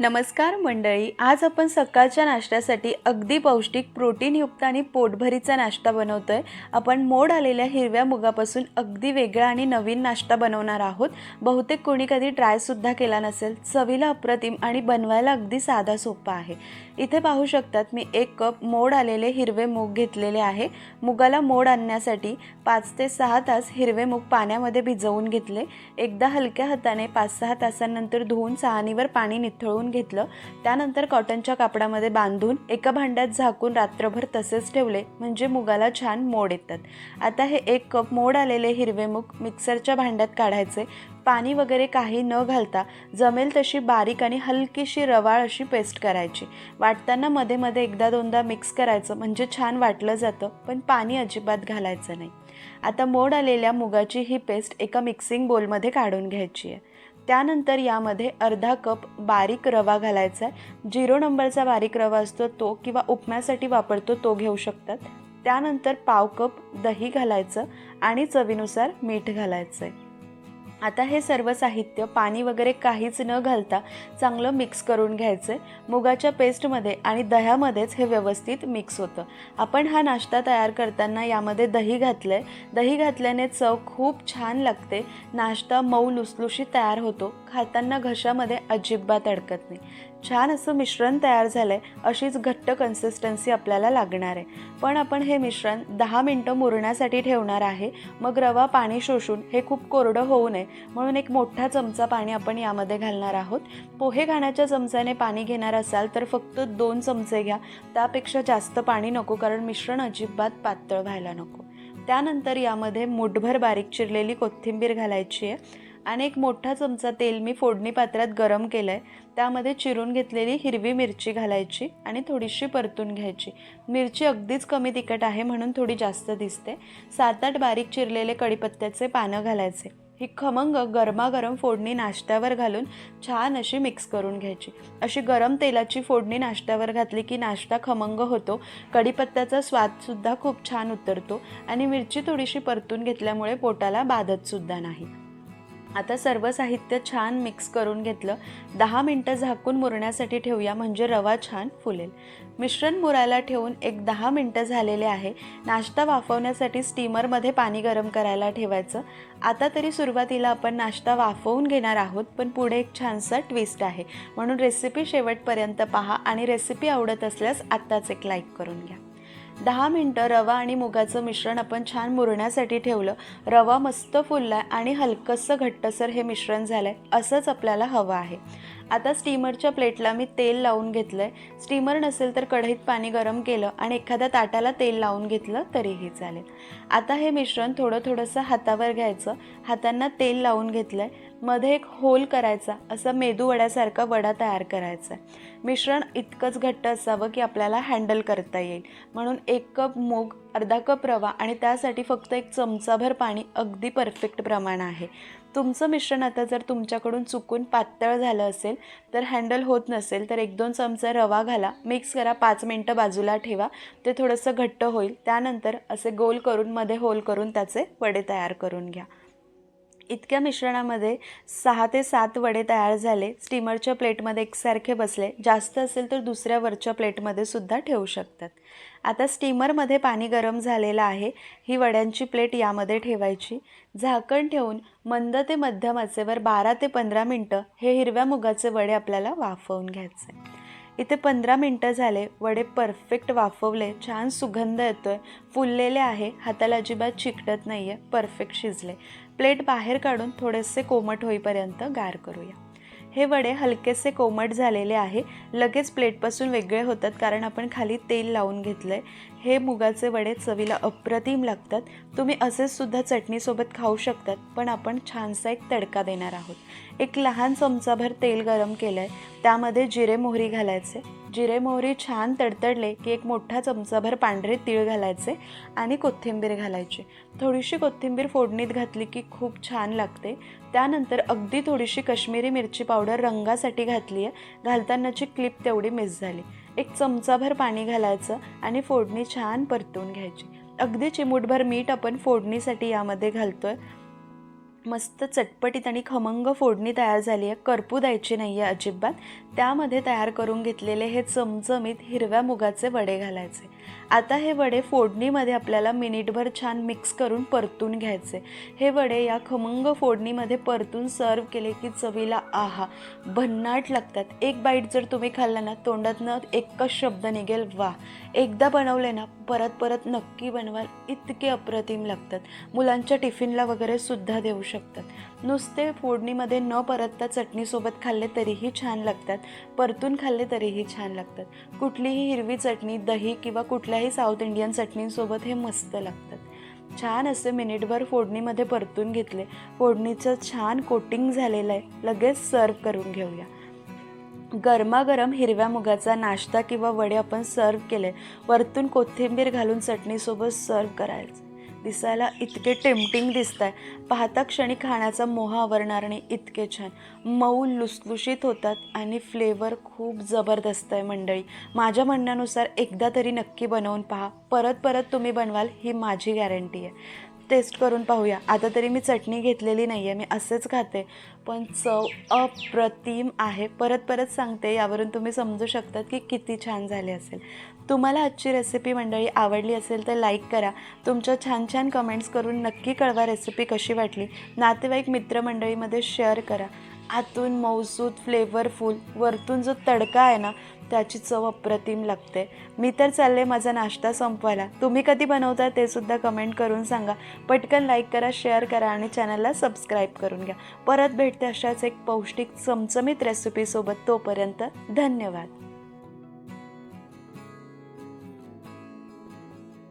नमस्कार मंडळी आज आपण सकाळच्या नाश्त्यासाठी अगदी पौष्टिक प्रोटीनयुक्त आणि पोटभरीचा नाश्ता बनवतो आहे आपण मोड आलेल्या हिरव्या मुगापासून अगदी वेगळा आणि नवीन नाश्ता बनवणार आहोत. बहुतेक कोणी कधी ट्रायसुद्धा केला नसेल. चवीला अप्रतिम आणि बनवायला अगदी साधा सोपा आहे. इथे पाहू शकतात मी एक कप मोड आलेले हिरवे मूग घेतलेले आहे. मुगाला मोड आणण्यासाठी पाच ते सहा तास हिरवे मूग पाण्यामध्ये भिजवून घेतले. एकदा हलक्या हाताने पाच सहा तासांनंतर धुवून सहानीवर पाणी निथळून घेतलं. त्यानंतर कॉटनच्या कापडामध्ये बांधून एका भांड्यात झाकून रात्रभर तसेच ठेवले म्हणजे मुगाला छान मोड येतात. आता हे एक कप मोड आलेले हिरवे मूग मिक्सरच्या भांड्यात काढायचे. पाणी वगैरे काही न घालता जमेल तशी बारीक आणि हलकीशी रवाळ अशी पेस्ट करायची. वाटताना मध्ये मध्ये एकदा दोनदा मिक्स करायचं म्हणजे छान वाटलं जातं पण पाणी अजिबात घालायचं नाही. आता मोड आलेल्या मुगाची ही पेस्ट एका मिक्सिंग बोलमध्ये काढून घ्यायची आहे. त्यानंतर यामध्ये अर्धा कप बारीक रवा घालायचा आहे. झिरो नंबरचा बारीक रवा असतो तो किंवा उपम्यासाठी वापरतो तो घेऊ शकतात. त्यानंतर पाव कप दही घालायचं आणि चवीनुसार मीठ घालायचं आहे. आता हे सर्व साहित्य पाणी वगैरे काहीच न घालता चांगलं मिक्स करून घ्यायचं. मुगाच्या पेस्टमध्ये आणि दह्यामध्येच हे व्यवस्थित मिक्स होतं. आपण हा नाश्ता तयार करताना यामध्ये दही घातलं आहे दही घातल्याने चव खूप छान लागते. नाश्ता मऊ लुसलुशीत तयार होतो. खाताना घशामध्ये अजिबात अडकत नाही. छान असं मिश्रण तयार झालं आहे अशीच घट्ट कन्सिस्टन्सी आपल्याला लागणार आहे. पण आपण हे मिश्रण दहा मिनटं मुरण्यासाठी ठेवणार आहे. मग रवा पाणी शोषून हे खूप कोरडं होऊ नये. म्हणून एक मोठा चमचा पाणी आपण यामध्ये घालणार आहोत. पोहे खाण्याच्या चमच्याने पाणी घेणार असाल तर फक्त दोन चमचे घ्या. त्यापेक्षा जास्त पाणी नको कारण मिश्रण अजिबात पातळ व्हायला नको. त्यानंतर यामध्ये मुठभर बारीक चिरलेली कोथिंबीर घालायची आहे. आणि एक मोठा चमचा तेल मी फोडणी पात्रात गरम केलं आहे त्यामध्ये चिरून घेतलेली हिरवी मिरची घालायची आणि थोडीशी परतून घ्यायची. मिरची अगदीच कमी तिखट आहे म्हणून थोडी जास्त दिसते. सात आठ बारीक चिरलेले कढीपत्त्याचे पानं घालायचे. ही खमंग गरमागरम फोडणी नाश्त्यावर घालून छान अशी मिक्स करून घ्यायची. अशी गरम तेलाची फोडणी नाश्त्यावर घातली की नाश्ता खमंग होतो. कढीपत्त्याचा स्वादसुद्धा खूप छान उतरतो आणि मिरची थोडीशी परतून घेतल्यामुळे पोटाला बाधतसुद्धा नाही. आता सर्व साहित्य छान मिक्स करून घेतलं. दहा मिनटं झाकून मुरण्यासाठी ठेवूया म्हणजे रवा छान फुलेल. मिश्रण मुरायला ठेवून एक दहा मिनटं झालेले आहे. नाश्ता वाफवण्यासाठी स्टीमरमध्ये पाणी गरम करायला ठेवायचं. आता तरी सुरुवातीला आपण नाश्ता वाफवून घेणार आहोत पण पुढे एक छानसा ट्विस्ट आहे. म्हणून रेसिपी शेवटपर्यंत पहा आणि रेसिपी आवडत असल्यास आत्ताच एक लाईक करून घ्या. दहा मिनटं रवा आणि मुगाचं मिश्रण आपण छान मुरण्यासाठी ठेवलं. रवा मस्त फुलला आणि हलकंसं घट्टसर हे मिश्रण झालं आहे असंच आपल्याला हवं आहे. आता स्टीमरच्या प्लेटला मी तेल लावून घेतलं आहे स्टीमर नसेल तर कढईत पाणी गरम केलं आणि एखाद्या ताटाला तेल लावून घेतलं तरीही चालेल. आता हे मिश्रण थोडं थोडंसं हातावर घ्यायचं. हातांना तेल लावून घेतलं आहे मध्ये एक होल करायचा असं मेदूवड्यासारखा वडा तयार करायचा. मिश्रण इतकंच घट्ट असावं की आपल्याला हँडल करता येईल. म्हणून एक कप मूग अर्धा कप रवा आणि त्यासाठी फक्त एक चमचाभर पाणी अगदी परफेक्ट प्रमाण आहे. तुमचं मिश्रण आता जर तुमच्याकडून चुकून पातळ झालं असेल तर हँडल होत नसेल तर एक दोन चमचा रवा घाला मिक्स करा पाच मिनटं बाजूला ठेवा ते थोडंसं घट्ट होईल. त्यानंतर असे गोल करून मध्ये होल करून त्याचे वडे तयार करून घ्या. इतक्या मिश्रणामध्ये सहा ते सात वडे तयार झाले. स्टीमरच्या प्लेटमध्ये एकसारखे बसले. जास्त असेल तर दुसऱ्या वरच्या प्लेटमध्ये सुद्धा ठेवू शकतात. आता स्टीमरमध्ये पाणी गरम झालेलं आहे. ही वड्यांची प्लेट यामध्ये ठेवायची. झाकण ठेवून मंद ते मध्यम आचेवर बारा ते पंधरा मिनटं हे हिरव्या मुगाचे वडे आपल्याला वाफवून घ्यायचे. इथे पंधरा मिनटं झाले. वडे परफेक्ट वाफवले. छान सुगंध येतोय. फुललेले आहे. हाताला अजिबात चिकटत नाही आहे परफेक्ट शिजले. प्लेट बाहेर काढून थोडेसे कोमट होईपर्यंत गार करूया. हे वडे हलकेसे कोमट झालेले आहे. लगेच प्लेटपासून वेगळे होतात कारण आपण खाली तेल लावून घेतलं आहे हे मुगाचे वडे चवीला अप्रतिम लागतात. तुम्ही असेचसुद्धा चटणीसोबत खाऊ शकतात पण आपण छानसा एक तडका देणार आहोत. एक लहान चमचाभर तेल गरम केलं आहे त्यामध्ये जिरे मोहरी घालायचे. जिरे मोहरी छान तडतडले की एक मोठा चमचाभर पांढरे तीळ घालायचे आणि कोथिंबीर घालायची. थोडीशी कोथिंबीर फोडणीत घातली की खूप छान लागते. त्यानंतर अगदी थोडीशी काश्मीरी मिरची पावडर रंगासाठी घातली आहे. घालतानाची क्लिप तेवढी मिस झाली. एक चमचाभर पाणी घालायचं आणि फोडणी छान परतून घ्यायची. अगदी चिमूटभर मीठ आपण फोडणीसाठी यामध्ये घालतो आहे मस्त चटपटीत आणि खमंग फोडणी तयार झाली आहे. करपू द्यायची नाही आहे अजिबात. त्यामध्ये तयार करून घेतलेले हे चमचमीत हिरव्या मुगाचे वडे घालायचे. आता हे वडे फोडणीमध्ये आपल्याला मिनिटभर छान मिक्स करून परतून घ्यायचे. हे वडे या खमंग फोडणीमध्ये परतून सर्व केले की चवीला आहा. भन्नाट लागतात. एक बाईट जर तुम्ही खाल्ला ना तोंडातनं एकच शब्द निघेल वा एकदा बनवले ना परत परत नक्की बनवाल इतके अप्रतिम लागतात. मुलांच्या टिफिनला वगैरे सुद्धा देऊ शकतात. नुसते फोडणीमध्ये न परतता चटणीसोबत खाल्ले तरीही छान लागतात. परतून खाल्ले तरीही छान लागतात. कुठलीही हिरवी चटणी दही किंवा कुठल्या कुठल्याही साऊथ इंडियन चटणीसोबत हे मस्त लागतात. छान असे मिनिटभर फोडणीमध्ये परतून घेतले. फोडणीचं छान कोटिंग झालेलं आहे. लगेच सर्व करून घेऊया. गरमागरम हिरव्या मुगाचा नाश्ता किंवा वडे आपण सर्व केले. वरतून कोथिंबीर घालून चटणीसोबत सर्व करायचं. दिसायला इतके टेम्पटिंग दिसत आहे पाहता क्षणी खाण्याचा मोह आवरणार नाही इतके छान. मऊ लुसलुशीत होतात आणि फ्लेवर खूप जबरदस्त आहे मंडळी. माझ्या म्हणण्यानुसार एकदा तरी नक्की बनवून पहा. परत परत तुम्ही बनवाल ही माझी गॅरंटी आहे. टेस्ट करून पाहूया. आता तरी मी चटणी घेतलेली नाही आहे मी असेच खाते. पण चव अप्रतिम आहे. परत परत सांगते यावरून तुम्ही समजू शकतात की किती छान झाले असेल. तुम्हाला आजची रेसिपी मंडळी आवडली असेल तर लाईक करा. तुमच्या छान छान कमेंट्स करून नक्की कळवा रेसिपी कशी वाटली. नातेवाईक मित्रमंडळीमध्ये शेअर करा. आतून मौसूद फ्लेवरफुल वरतून जो तडका आहे ना त्याची चव अप्रतिम लागते. मी तर चालले माझा नाश्ता संपवायला. तुम्ही कधी बनवता ते सुद्धा कमेंट करून सांगा. पटकन लाईक करा शेअर करा आणि चॅनलला सबस्क्राईब करून घ्या. परत भेटते अशाच एक पौष्टिक चमचमीत रेसिपीसोबत तोपर्यंत धन्यवाद.